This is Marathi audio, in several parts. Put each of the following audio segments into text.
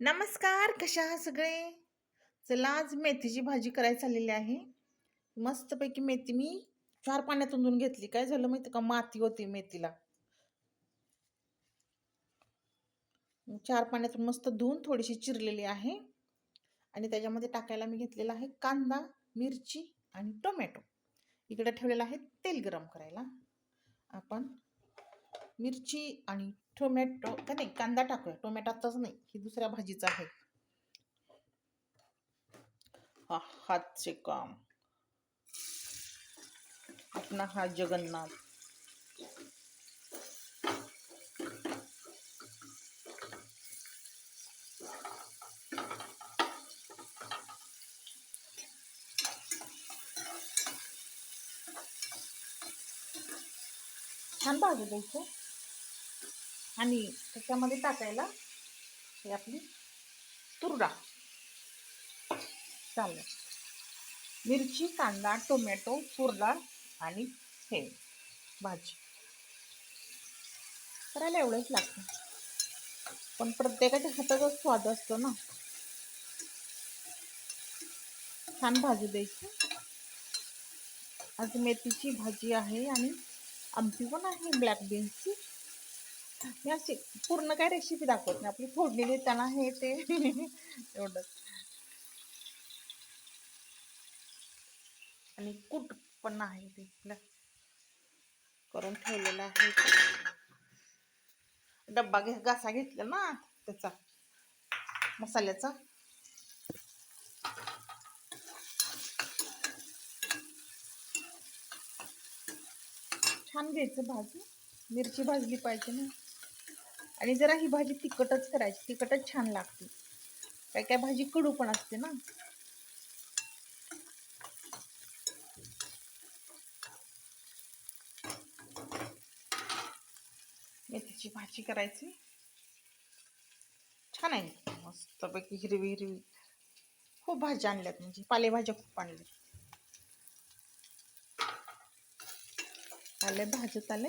नमस्कार कशा आहात सगळे? चला आज मेथीची भाजी करायला चाललेली आहे. मस्तपैकी मेथी मी चार पाण्यातून उंदून घेतली. काय झालं माहिती का? माती होती मेथीला. चार पाण्यातून मस्त धुवून थोडीशी चिरलेली आहे. आणि त्याच्यामध्ये टाकायला मी घेतलेला आहे कांदा मिरची आणि टोमॅटो. इकडे ठेवलेलं आहे तेल गरम करायला. आपण मिरची आणि टोमॅटो का नाही कांदा टाकूया. टोमॅटो नाही ही दुसऱ्या भाजीचा आहे. हा हातचे काम. अपना हा जगन्नाथ. छान भाजू द्यायचं आणि त्याच्यामध्ये टाकायला हे आपली तुरडा. चालेल. मिरची कांदा टोमॅटो तुरडा आणि हे भाजी. करायला एवढंच लागतं. पण प्रत्येकाच्या हाताचा स्वाद असतो ना. छान भाजी द्यायची. आज मेथीची भाजी आहे आणि आमटी पण आहे ब्लॅक बीन्सची मी अशी पूर्ण काय रेसिपी दाखवत नाही. आपली फोडणी देताना हे ते. एवढंच आणि कूट पण आहे ते. करून ठेवलेलं आहे. डब्बा घे घासा घेतला ना त्याचा. मसाल्याचा. छान घ्यायचं भाजी मिरची भाजली पाहिजे ना. आणि जरा ही भाजी तिखटच करायची तिखटच छान लागते. काय काय भाजी कडू पण असते ना. मेथीची भाजी करायची. छान आहे. मस्तपैकी हिरवी हिरवी खूप भाज्या आणल्यात म्हणजे पालेभाज्या खूप आणल्यात. आले भाजत आले.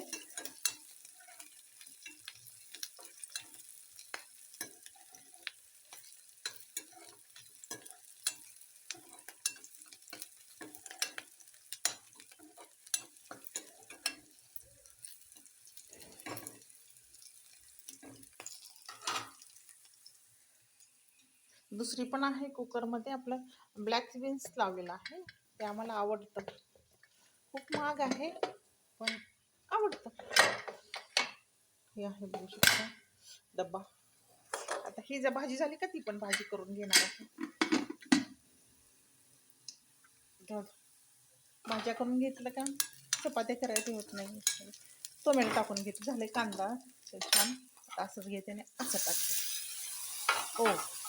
दुसरी पण आहे कुकरमध्ये आपलं ब्लॅक बीन्स लावलेलं आहे. ते आम्हाला आवडतं. खूप महाग आहे पण आवडतं. हे आहे बघू शकता. डब्बा. आता ही जर भाजी झाली का ती पण भाजी करून घेणार आहे. भाज्या करून घेतलं का? चपात्या करायचं होत नाही. टोमॅटो टाकून घेतो झाले कांदा. छान. असंच घेते आणि असं टाकते. ओ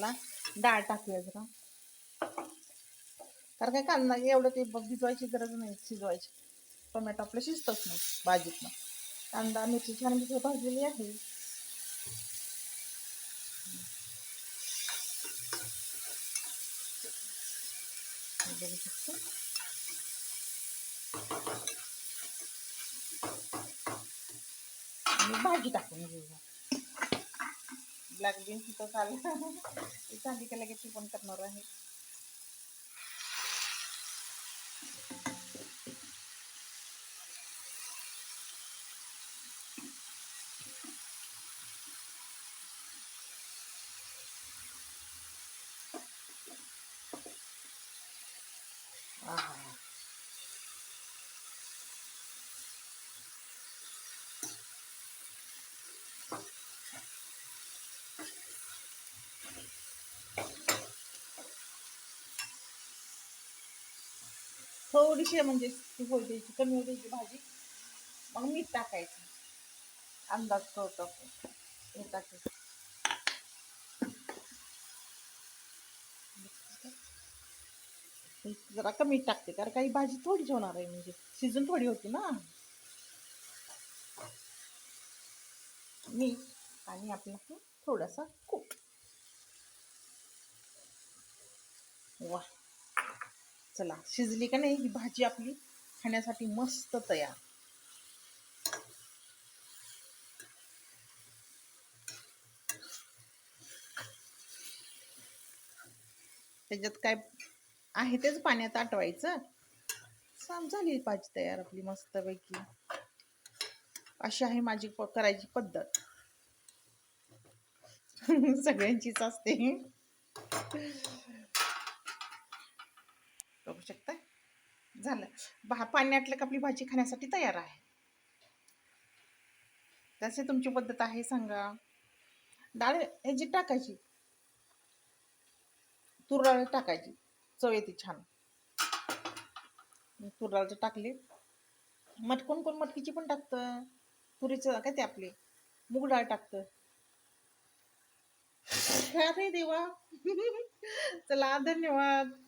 त्याला डाळ टाकूया जरा. कारण काय कांदा एवढं ते भिजवायची गरज नाही शिजवायची. टोमॅटो आपलं शिजतच नाही भाजीतनं. कांदा मिरची छान भिजव भाजलेली आहे. बघू शकतो आणि भाजी टाकून घेऊया. ब्लॅक बीन्स तर चालेल ती झाली का लगेच ती पण करणार आहे आहा. थोडीशी म्हणजे ती होऊ द्यायची कमी होऊ द्यायची भाजी मग मीठ टाकायचं. अंदाज कळतो. मीठ टाकायचं. जरा कमी टाकते कारण काही भाजी थोडीच होणार आहे म्हणजे सीजन थोडी होती ना. मीठ आणि आपला थोडासा कूट. वा. चला शिजली का नाही ही भाजी आपली खाण्यासाठी मस्त तयार. त्याच्यात काय आहे तेच पाण्यात आटवायचं. साम झाली भाजी तयार आपली मस्तपैकी. अशी आहे माझी करायची पद्धत. सगळ्यांचीच असते. बघू शकता झालं. भा पाणी आटलं का आपली भाजी खाण्यासाठी तयार आहे. जसे तुमची पद्धत आहे सांगा. डाळ ह्याची टाकायची. तूर डाळ टाकायची. चव येते छान. तूर डाळ टाकली. मट कोण कोण मटकीची पण टाकतं. तुरीचं काय ते आपले. मूग डाळ टाकतं. अरे देवा. चला धन्यवाद.